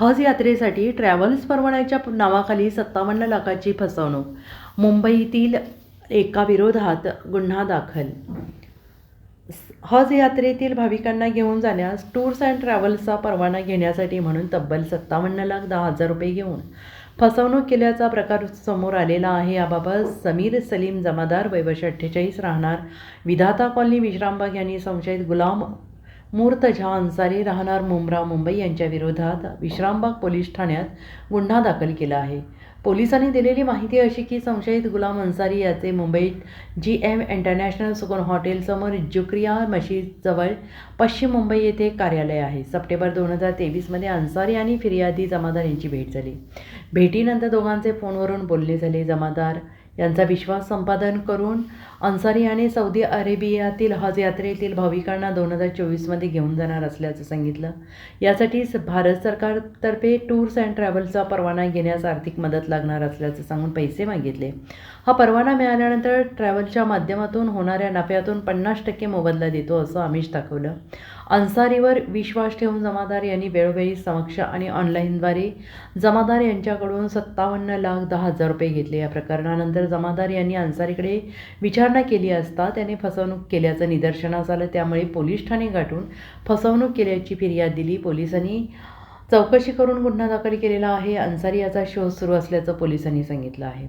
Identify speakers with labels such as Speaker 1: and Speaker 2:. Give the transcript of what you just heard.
Speaker 1: हज यात्रेसाठी ट्रॅव्हल्स परवान्याच्या नावाखाली सत्तावन्न लाखाची फसवणूक. मुंबईतील एका विरोधात गुन्हा दाखल. हज यात्रेतील भाविकांना घेऊन जाण्यास टूर्स अँड ट्रॅव्हल्सचा परवाना घेण्यासाठी म्हणून तब्बल सत्तावन्न लाख दहा हजार रुपये घेऊन फसवणूक केल्याचा प्रकार समोर आलेला आहे. याबाबत समीर सलीम जमादार वय अठ्ठेचाळीस राहणार विधाता कॉलनी विश्रामबाग यांनी संशयित गुलाम मूर्तझा अन्सारी राहणार मुंब्रा मुंबई यांच्या विरोधात विश्रामबाग पोलीस ठाण्यात गुन्हा दाखल केला आहे. पोलिसांनी दिलेली माहिती अशी की संशयित गुलाम अन्सारी याचे मुंबईत जी एम इंटरनॅशनल सुकून हॉटेलसमोर जुक्रिया मशीदजवळ पश्चिम मुंबई येथे कार्यालय आहे. सप्टेंबर दोन हजार तेवीसमध्ये अन्सारी आणि फिर्यादी जमादार यांची भेट झाली. भेटीनंतर दोघांचे फोनवरून बोलणे झाले. जमादार यांचा विश्वास संपादन करून अन्सारी याने सौदी अरेबियातील हज यात्रेतील भाविकांना दोन हजार चोवीसमध्ये घेऊन जाणार असल्याचं सांगितलं. यासाठी स- भारत सरकारतर्फे टूर्स अँड ट्रॅव्हल्सचा परवाना घेण्यास आर्थिक मदत लागणार असल्याचं सांगून पैसे मागितले. हा परवाना मिळाल्यानंतर ट्रॅव्हलच्या माध्यमातून होणाऱ्या नफ्यातून पन्नास टक्के मोबदला देतो असं आमिष दाखवलं. अन्सारीवर विश्वास ठेवून जमादार यांनी वेळोवेळी समक्ष आणि ऑनलाईनद्वारे जमादार यांच्याकडून सत्तावन्न लाख दहा हजार रुपये घेतले. या प्रकरणानंतर जमादार यांनी अन्सारीकडे विचारणा केली असता त्याने फसवणूक केल्याचं निदर्शनास आलं. त्यामुळे पोलीस ठाणे गाठून फसवणूक केल्याची फिर्याद दिली. पोलिसांनी चौकशी करून गुन्हा दाखल केलेला आहे. अन्सारी याचा शोध सुरू असल्याचं पोलिसांनी सांगितलं आहे.